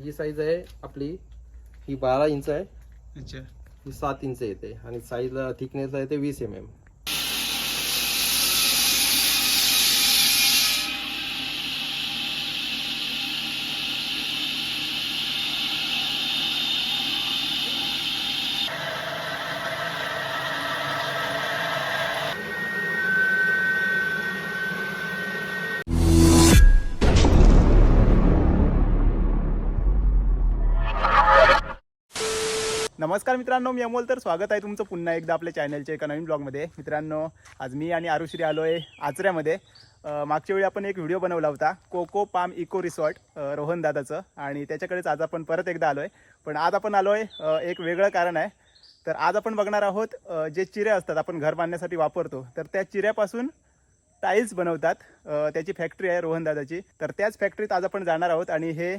ही size आहे आपली. ही बारा इंच आहे. अच्छा. ही सात इंच येते आणि साईज थिकनेस आहे ते वीस एम एम नमस्कार मित्रांनो मी अमोल. तर स्वागत आहे तुमचं पुन्हा एकदा आपल्या चॅनलच्या एका नवीन ब्लॉगमध्ये. मित्रांनो आज मी आणि आरुश्री आलो आहे आचऱ्यामध्ये मागच्या वेळी आपण एक व्हिडिओ बनवला होता कोको पाम इको रिसॉर्ट रोहनदादाचं रोहन दादाचं. आणि त्याच्याकडेच आज आपण परत एकदा आलो आहे पण आज आपण आलो आहे एक वेगळं कारण आहे. तर आज आपण बघणार आहोत जे चिऱ्या असतात आपण घर बांधण्यासाठी वापरतो तर त्या चिऱ्यापासून टाईल्स बनवतात त्याची फॅक्टरी आहे रोहन दादाची. तर त्याच फॅक्टरीत आज आपण जाणार आहोत आणि हे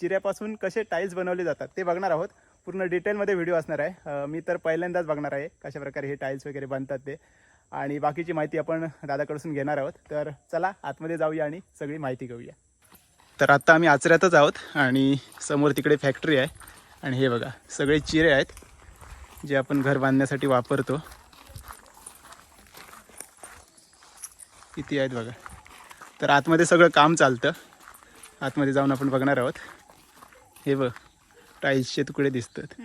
चिऱ्यापासून कसे टाईल्स बनवले जातात ते बघणार आहोत. पूर्ण डिटेलमध्ये व्हिडिओ असणार आहे. मी तर पहिल्यांदाच बघणार आहे कशा प्रकारे हे टाईल्स वगैरे बनतात ते. आणि बाकीची माहिती आपण दादाकडसून घेणार आहोत. तर चला आतमध्ये जाऊया आणि सगळी माहिती घेऊया. तर आत्ता आम्ही आचऱ्यातच आहोत आणि समोर तिकडे फॅक्टरी आहे. आणि हे बघा सगळे चिरे आहेत जे आपण घर बांधण्यासाठी वापरतो. किती आहेत बघा. तर आतमध्ये सगळं काम चालतं. आतमध्ये जाऊन आपण बघणार आहोत. हे बघ. टाईल्सचे तुकडे दिसतात.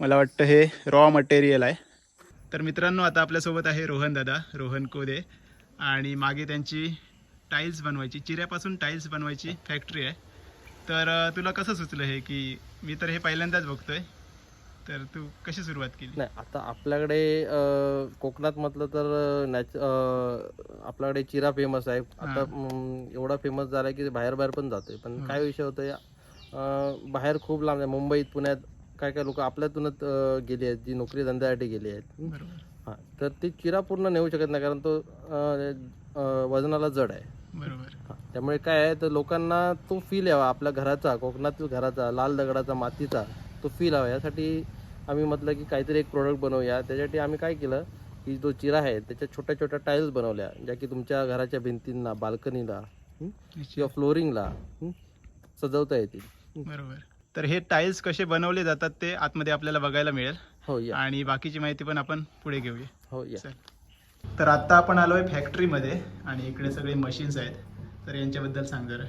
मला वाटतं हे रॉ मटेरियल आहे. तर मित्रांनो आता आपल्यासोबत आहे रोहन दादा रोहन कोदे. आणि मागे त्यांची टाईल्स बनवायची चिऱ्यापासून टाईल्स बनवायची फॅक्टरी आहे. तर तुला कसं सुचलं हे की मी तर हे पहिल्यांदाच बघतोय. तर तू कशी सुरुवात केली? नाही आता आपल्याकडे कोकणात म्हटलं तर नॅच आपल्याकडे चिरा फेमस आहे. आता एवढा फेमस झाला की बाहेर बाहेर पण जातोय. पण काय विषय होतोय बाहेर खूप लांब आहे. मुंबईत पुण्यात काय काय लोक आपल्यातूनच गेली आहेत जी नोकरी धंद्यासाठी गेली आहेत. हा? तर ती चिरा पूर्ण नेऊ शकत नाही कारण तो वजनाला जड आहे. बरोबर. त्यामुळे काय आहे तर लोकांना तो फील यावा आपल्या घराचा कोकणातील घराचा लाल दगडाचा मातीचा. तो फील हवा यासाठी आम्ही म्हटलं की काहीतरी एक प्रोडक्ट बनवूया. त्याच्यासाठी आम्ही काय केलं की जो चिरा आहे त्याच्या छोट्या छोट्या टाईल्स बनवल्या ज्या की तुमच्या घराच्या भिंतींना बाल्कनीला किंवा फ्लोरिंगला सजवता येतील. बरोबर. तर हे टाईल्स कसे बनवले जातात ते आतमध्ये आपल्याला बघायला मिळेल. हो या. आणि बाकीची माहिती पण आपण पुढे घेऊया. हो या. तर आता आपण आलोय फॅक्टरीमध्ये आणि इकडे सगळे मशीन्स आहेत. तर यांच्याबद्दल सांग जरा.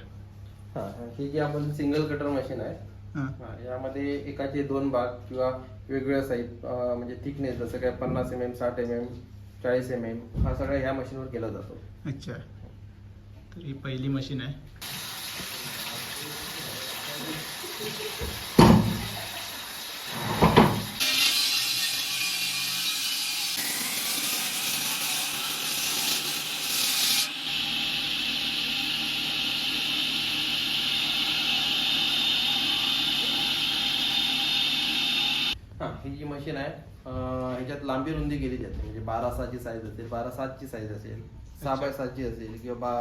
हा ही. जी आपण सिंगल कटर मशीन आहे. यामध्ये एकाचे दोन भाग किंवा वेगवेगळ्या साईज म्हणजे थिकनेस जसं काय पन्नास एम एम साठ एम एम चाळीस एम एम हा सगळा ह्या मशीनवर केला जातो. अच्छा. तर ही पहिली मशीन आहे हा मशीन आहे. ह्याच्यात लांबी रुंदी केली जाते. म्हणजे बारा सहाची साईज असेल बारा सातची साईज असेल सहा बाय सातची असेल किंवा बा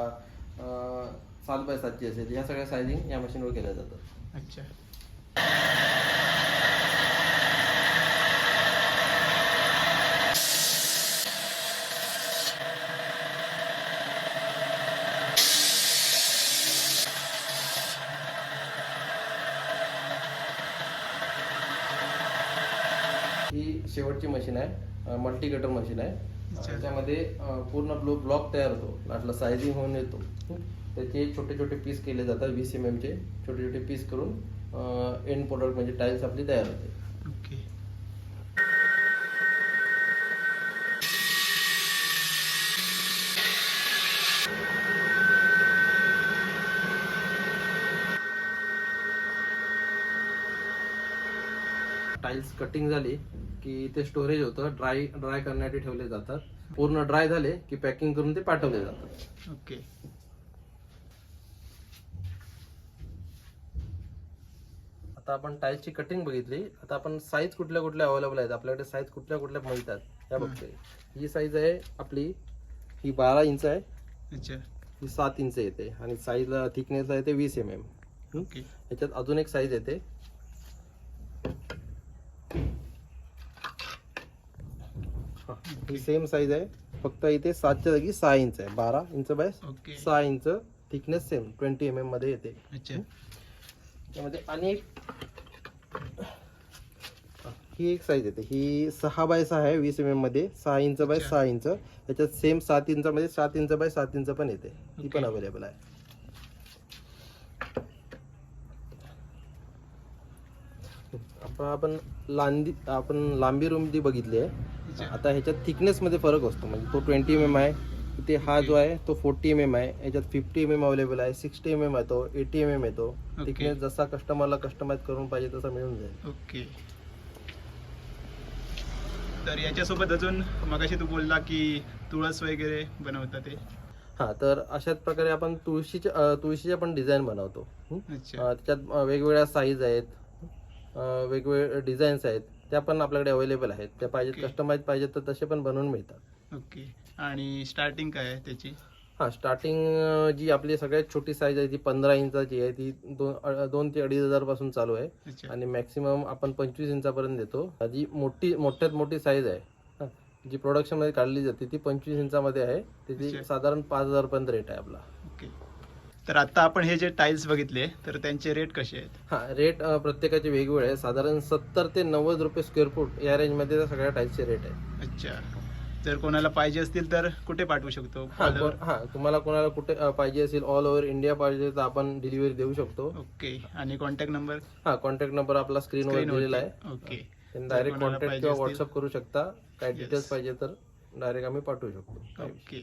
सात बाय सातची असेल. या सगळ्या साईजिंग या मशीनवर केल्या जातात. अच्छा ही शेवटची मशीन आहे मल्टी कटर मशीन आहे. त्याच्यामध्ये पूर्ण ब्लो ब्लॉक तयार होतो लाटला सायझिंग होऊन येतो. त्याचे छोटे छोटे पीस केले जातात वीस एम एमचे छोटे छोटे पीस करून एंड प्रोडक्ट म्हणजे टाईल्स आपली तयार होते ओके टाईल्स कटिंग झाली की ते स्टोरेज होतं. ड्राय ड्राय करण्यासाठी ठेवले जातात. पूर्ण ड्राय झाले की पॅकिंग करून ते पाठवले जातात. ओके आता आपण टाईल्सची कटिंग बघितली. आता आपण साईज कुठल्या कुठल्या अवेलेबल आहेत? आपल्याकडे साईज कुठल्या कुठल्या मिळतात त्या बघतोय ही साईज आहे आपली ही बारा इंच आहे. ही सात इंच येते. आणि साईज थिकनेस आहे ते वीस एम एम ओके याच्यात अजून एक साईज येते. हा, ही सेम साईज आहे. फक्त इथे सातच्या जागी सहा इंच आहे. बारा इंच बाय ओके सहा inch thickness same twenty M एममध्ये येते. अच्छा. त्यामध्ये आणि एक ही एक साईज येते. ही सहा बाय सहा आहे वीस एम एममध्ये. सहा इंच बाय अच्छा. सहा इंच त्याच्यात सेम सात इंच मध्ये सात इंच बाय सात इंच पण येते. ती पण. अवेलेबल आहे. आपण आपण लांबी आपण लांबी रूम जी बघितली आहे. अच्छा. आता ह्याच्यात थिकनेस मध्ये फरक असतो. म्हणजे तो ट्वेंटी एम एम आहे इथे हा जो आहे तो फोर्टी एम एम आहे. याच्यात फिफ्टी एम एम अवेलेबल आहे सिक्स्टी एम एम येतो एटी एम एम येतो. Okay. थिकनेस जसा कस्टमरला कस्टमाइज करून पाहिजे तसा मिळून जाईल. ओके तर याच्यासोबत अजून मगाशी तू बोलला की तुळस वगैरे बनवता ते. हा तर अशाच प्रकारे आपण तुळशीच्या अं, तुळशीच्या पण डिझाईन बनवतो. हं? अच्छा. अं, त्याच्यात अं, वेगवेगळ्या साईज आहेत. अं, वेगवेगळे डिझाईन्स आहेत. त्या पण आपल्याकडे अवेलेबल आहेत. त्या पाहिजेत Okay. कस्टमाइज पाहिजेत तर तसे पण बनवून मिळतात. ओके आणि स्टार्टिंग काय आहे त्याची? हा स्टार्टिंग जी आपली सगळ्यात छोटी साईज आहे ती पंधरा इंचाची आहे. ती दोन अ- दोन ते अडीच हजारपासून चालू आहे. अच्छा. आणि मॅक्सिमम आपण पंचवीस इंचापर्यंत देतो. जी मोठी मोठ्यात मोठी साईज आहे हा, जी प्रोडक्शनमध्ये काढली जाते ती पंचवीस इंचामध्ये आहे. त्याची अच्छा. साधारण पाच हजार पर्यंत रेट आहे आपला. तर आता आपण हे जे टाईल्स बघितले तर त्यांचे रेट कसे आहेत? हा रेट प्रत्येकाचे वेगवेगळे आहे साधारण सत्तर ते नव्वद रुपये स्क्वेअर फूट या रेंजमध्ये त्या सगळ्या टाईल्सचे रेट आहे अच्छा. जर कोणाला पाहिजे असतील तर कुठे पाठवू शकतो? हा कोण- हा तुम्हाला कोणाला कुठे अ, पाहिजे असेल ऑल ओव्हर इंडिया पाहिजे तर आपण डिलिव्हरी देऊ शकतो. ओके आणि कॉन्टॅक्ट नंबर हा कॉन्टॅक्ट नंबर आपला स्क्रीनवर दिलेला आहे. ओके डायरेक्ट कोणाला कॉन्टॅक्ट पाहिजे किंवा असतील. व्हॉट्सअप करू शकता. काय Yes. डिटेल्स पाहिजे तर डायरेक्ट आम्ही पाठवू शकतो. ओके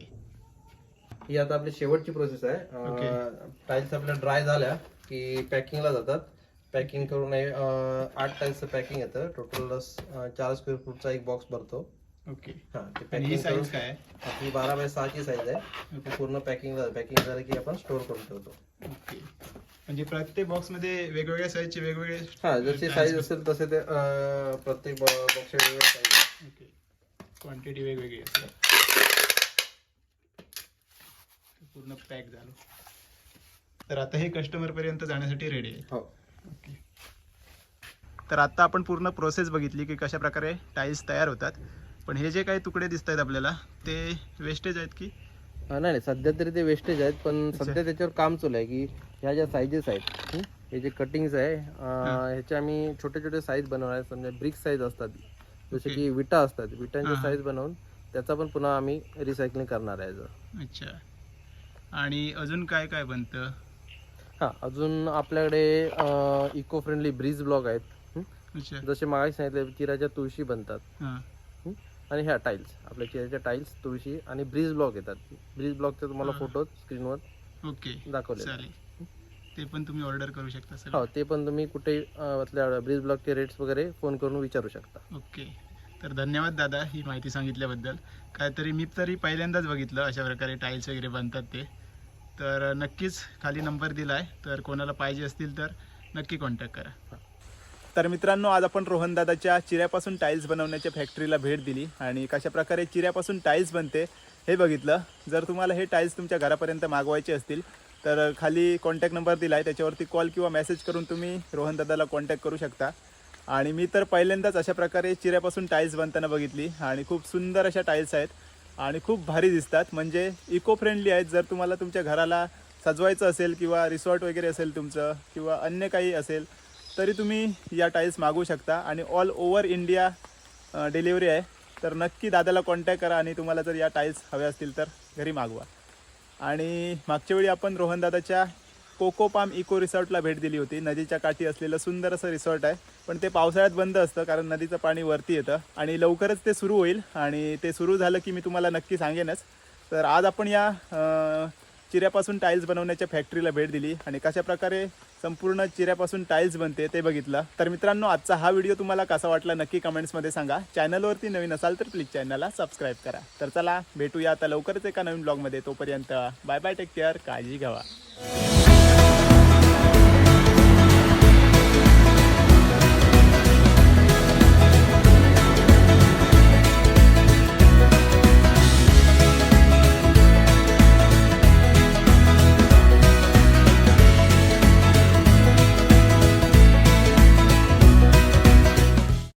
ही आता आपली शेवटची प्रोसेस आहे. टाईल्स आपल्या ड्राय झाल्या की पॅकिंगला जातात. पॅकिंग करून आठ टाईल्सचं पॅकिंग येतं. टोटल चार स्क्वेअर फूटचा एक बॉक्स भरतो. ओके हा साईज काय बारा बाय सहाची साईज आहे. पूर्ण पॅकिंग पॅकिंग झालं की आपण स्टोअर करून ठेवतो. ओके म्हणजे प्रत्येक बॉक्समध्ये वेगवेगळ्या साईजचे वेगवेगळे हा जशी साईज असेल तसे ते प्रत्येक बॉक्सच्या वेगवेगळ्या साईज ओके क्वांटिटी वेगवेगळी असेल पूर्ण पॅक झालं. तर आता हे कस्टमर पर्यंत जाण्यासाठी रेडी आहे. हो. ओके तर आता आपण पूर्ण प्रोसेस बघितली की कशा प्रकारे टाईल्स तयार होतात. पण हे जे काही तुकडे दिसत आहेत आपल्याला ते वेस्टेज आहेत की? हा, नाही नाही, सध्या तरी ते वेस्टेज आहेत पण अच्छा. सध्या त्याच्यावर काम चालू आहे की ह्या ज्या साईजेस आहेत हं, हे जे कटिंग्स आहे अं, ह्याचे आम्ही छोटे छोटे साईज बनवणार आहे. समजा ब्रिक साईज असतात. जसे. की विटा असतात. विटांचे हा. साईज बनवून त्याचा पण पुन्हा आम्ही रिसायकलिंग करणार आहे जर अच्छा. आणि अजून काय काय बनतं? हा अजून आपल्याकडे इको फ्रेंडली ब्रिज ब्लॉक आहेत. जसे मागाशी सांगितले चिराच्या तुळशी बनतात. हां. आणि ह्या टाईल्स आपल्या चिराच्या टाईल्स तुळशी आणि ब्रिज ब्लॉक येतात. ब्रिज ब्लॉकचे तुम्हाला. फोटो स्क्रीनवर ओके. दाखवले ते पण तुम्ही ऑर्डर करू शकता सर हो ते पण तुम्ही कुठे ब्रिज ब्लॉकचे रेट्स वगैरे फोन करून विचारू शकता. ओके. तर धन्यवाद दादा ही माहिती सांगितल्याबद्दल. काहीतरी मी तरी पहिल्यांदाच बघितलं अशा प्रकारे टाईल्स वगैरे बनतात ते. तर नक्कीच खाली नंबर दिला आहे तर कोणाला पाहिजे असतील तर नक्की कॉन्टॅक्ट करा. तर मित्रांनो आज आपण रोहनदादाच्या चिऱ्यापासून टाईल्स बनवण्याच्या फॅक्टरीला भेट दिली आणि कशा प्रकारे चिऱ्यापासून टाईल्स बनते हे बघितलं. जर तुम्हाला हे टाईल्स तुमच्या घरापर्यंत मागवायचे असतील तर खाली कॉन्टॅक्ट नंबर दिला आहे त्याच्यावरती कॉल किंवा मेसेज करून तुम्ही रोहनदादाला कॉन्टॅक्ट करू शकता. आणि मी तर पहिल्यांदाच अशा प्रकारे चिऱ्यापासून टाईल्स बनताना बघितली आणि खूप सुंदर अशा टाईल्स आहेत. आणि खूप भारी दिसतात. म्हणजे इको फ्रेंडली आहेत. जर तुम्हाला तुमच्या घराला सजवायचं असेल किंवा रिसॉर्ट वगैरे असेल तुमचं किंवा अन्य काही असेल तरी तुम्ही या टाईल्स मागवू शकता. आणि ऑल ओव्हर इंडिया डिलिव्हरी आहे. तर नक्की दादाला कॉन्टॅक्ट करा आणि तुम्हाला जर या टाईल्स हव्या असतील तर घरी मागवा. आणि मागच्या वेळी आपण रोहनदादाच्या कोको पाम इको रिसॉर्टला भेट दिली होती. नदीच्या काठी असलेलं सुंदर असं रिसॉर्ट आहे. पण ते पावसाळ्यात बंद असतं कारण नदीचं पाणी वरती येतं. आणि लवकरच ते सुरू होईल. आणि ते सुरू झालं की मी तुम्हाला नक्की सांगेनच. तर आज आपण या चिऱ्यापासून टाईल्स बनवण्याच्या फॅक्टरीला भेट दिली. आणि कशा प्रकारे संपूर्ण चिऱ्यापासून टाईल्स बनते ते बघितलं. तर मित्रांनो आजचा हा व्हिडिओ तुम्हाला कसा वाटला नक्की कमेंट्समध्ये सांगा. चॅनलवरती नवीन असाल तर प्लीज चॅनलला सबस्क्राईब करा. तर चला भेटूया आता लवकरच एका नवीन ब्लॉगमध्ये. तोपर्यंत बाय बाय टेक केअर काळजी घ्यावा.